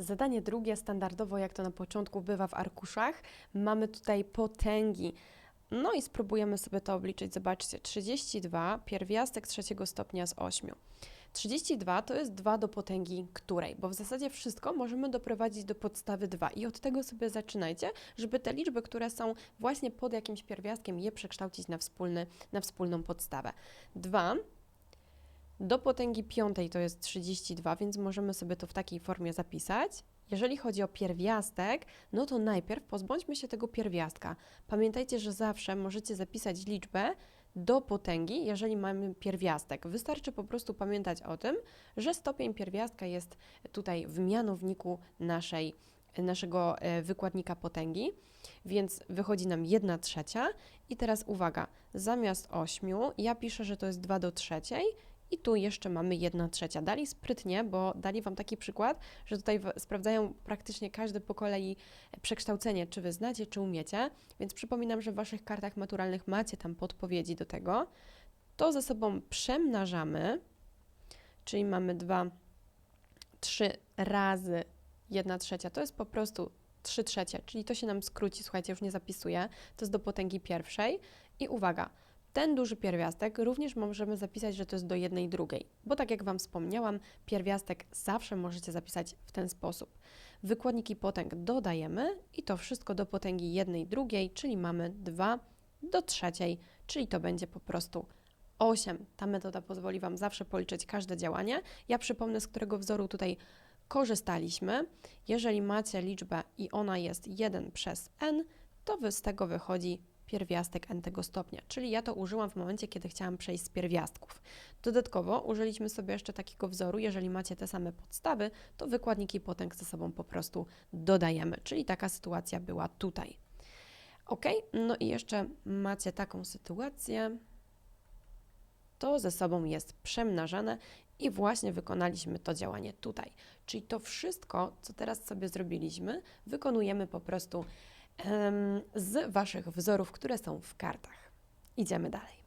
Zadanie drugie, standardowo jak to na początku bywa w arkuszach, mamy tutaj potęgi. No i spróbujemy sobie to obliczyć. Zobaczcie, 32 pierwiastek trzeciego stopnia z 8. 32 to jest 2 do potęgi której, bo w zasadzie wszystko możemy doprowadzić do podstawy 2 i od tego sobie zaczynajcie, żeby te liczby, które są właśnie pod jakimś pierwiastkiem, je przekształcić na, wspólny, na wspólną podstawę. 2 do potęgi piątej to jest 32, więc możemy sobie to w takiej formie zapisać. Jeżeli chodzi o pierwiastek, no to najpierw pozbądźmy się tego pierwiastka. Pamiętajcie, że zawsze możecie zapisać liczbę do potęgi, jeżeli mamy pierwiastek. Wystarczy po prostu pamiętać o tym, że stopień pierwiastka jest tutaj w mianowniku naszej, naszego e, wykładnika potęgi, więc wychodzi nam 1 trzecia. I teraz uwaga, zamiast 8 ja piszę, że to jest 2 do trzeciej i tu jeszcze mamy 1 trzecia. Dali sprytnie, bo dali Wam taki przykład, że tutaj sprawdzają praktycznie każdy po kolei przekształcenie, czy Wy znacie, czy umiecie. Więc przypominam, że w Waszych kartach maturalnych macie tam podpowiedzi do tego. To ze sobą przemnażamy, czyli mamy 2, 3 razy 1 trzecia. To jest po prostu 3 trzecie, czyli to się nam skróci, słuchajcie, już nie zapisuję. To jest do potęgi pierwszej. I uwaga, ten duży pierwiastek również możemy zapisać, że to jest do jednej drugiej, bo tak jak Wam wspomniałam, pierwiastek zawsze możecie zapisać w ten sposób. Wykładniki potęg dodajemy i to wszystko do potęgi jednej drugiej, czyli mamy 2 do trzeciej, czyli to będzie po prostu 8. Ta metoda pozwoli Wam zawsze policzyć każde działanie. Ja przypomnę, z którego wzoru tutaj korzystaliśmy. Jeżeli macie liczbę i ona jest 1 przez n, to z tego wychodzi pierwiastek n tego stopnia, czyli ja to użyłam w momencie, kiedy chciałam przejść z pierwiastków. Dodatkowo użyliśmy sobie jeszcze takiego wzoru, jeżeli macie te same podstawy, to wykładniki potęg ze sobą po prostu dodajemy, czyli taka sytuacja była tutaj. Ok, no i jeszcze macie taką sytuację, to ze sobą jest przemnażane i właśnie wykonaliśmy to działanie tutaj. Czyli to wszystko, co teraz sobie zrobiliśmy, wykonujemy po prostu z Waszych wzorów, które są w kartach. Idziemy dalej.